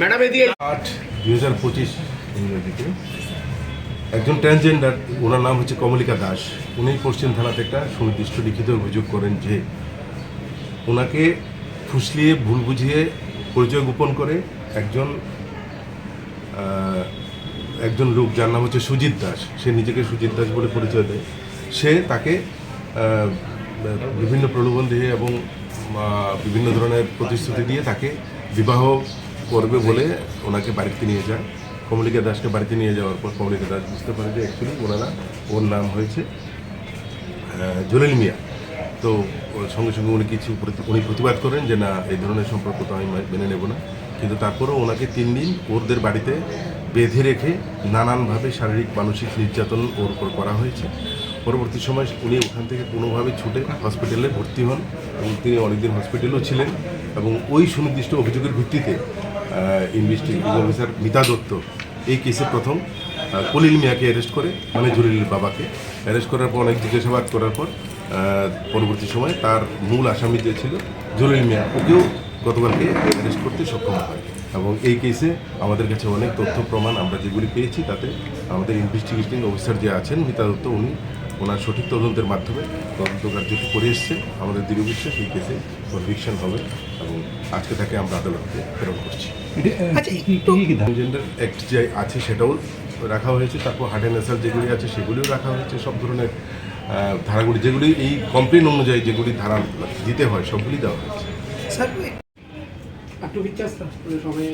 Madam আট, দুই পঁচিশ ইংরেজিতে একজন ট্রান্সজেন্ডার ওনার নাম হচ্ছে কমলিকা দাস। উনি পশ্চিম থানাতে একটা সুনির্দিষ্ট লিখিত অভিযোগ করেন যে ওনাকে ফুসলিয়ে, ভুল বুঝিয়ে পরিচয় গোপন করে একজন একজন লোক যার নাম হচ্ছে সুজিত দাস, সে নিজেকে সুজিত দাস বলে পরিচয় দেয়। সে তাকে বিভিন্ন প্রলোভন দিয়ে এবং বিভিন্ন ধরনের প্রতিশ্রুতি দিয়ে তাকে বিবাহ করবে বলে ওনাকে বাড়িতে নিয়ে যায়। কমলিকা দাসকে বাড়িতে নিয়ে যাওয়ার পর কমলিকা দাস বুঝতে পারে যে অ্যাকচুয়ালি ওনারা ওর নাম হয়েছে জলিল মিয়া। তো সঙ্গে সঙ্গে উনি কিছু উনি প্রতিবাদ করেন যে না, এই ধরনের সম্পর্ক তো আমি মেনে নেব না। কিন্তু তারপরেও ওনাকে তিন দিন ওরদের বাড়িতে বেঁধে রেখে নানানভাবে শারীরিক, মানসিক নির্যাতন ওর উপর করা হয়েছে। পরবর্তী সময় উনি ওখান থেকে কোনোভাবে ছুটে হসপিটালে ভর্তি হন এবং তিনি অনেকদিন হসপিটালেও ছিলেন। এবং ওই সুনির্দিষ্ট অভিযোগের ভিত্তিতে ইনভেস্টিগেটিং অফিসার মিতা দত্ত এই কেসে প্রথম কলিল মিয়াকে অ্যারেস্ট করে মানে জলিলের বাবাকে অ্যারেস্ট করার পর, অনেক জিজ্ঞাসাবাদ করার পর পরবর্তী সময়ে তার মূল আসামি যে ছিল জলিল মিয়া, ওকেও গতকালকে অ্যারেস্ট করতে সক্ষম হয়। এবং এই কেসে আমাদের কাছে অনেক তথ্য, প্রমাণ আমরা যেগুলি পেয়েছি, তাতে আমাদের ইনভেস্টিগেটিং অফিসার যে আছেন, মিতা দত্ত, উনি ওনার সঠিক তদন্তের মাধ্যমে তদন্ত কার্যটি করে এসছে আমাদের দৃঢ় বিশ্বাস এই কেসে কনভিকশন হবে এবং আজকে তাকে আমরা আদালতে প্রেরণ করছি। আচ্ছা অ্যাক্ট যে আছে সেটাও রাখা হয়েছে তারপর হার্ট অ্যান্ড যেগুলি আছে সেগুলিও রাখা হয়েছে সব ধরনের ধারাগুলি যেগুলি এই কমপ্লেন অনুযায়ী যেগুলি ধারা দিতে হয় সবগুলি দেওয়া হয়েছে। স্যার একটু বিচ্ছাস সবাই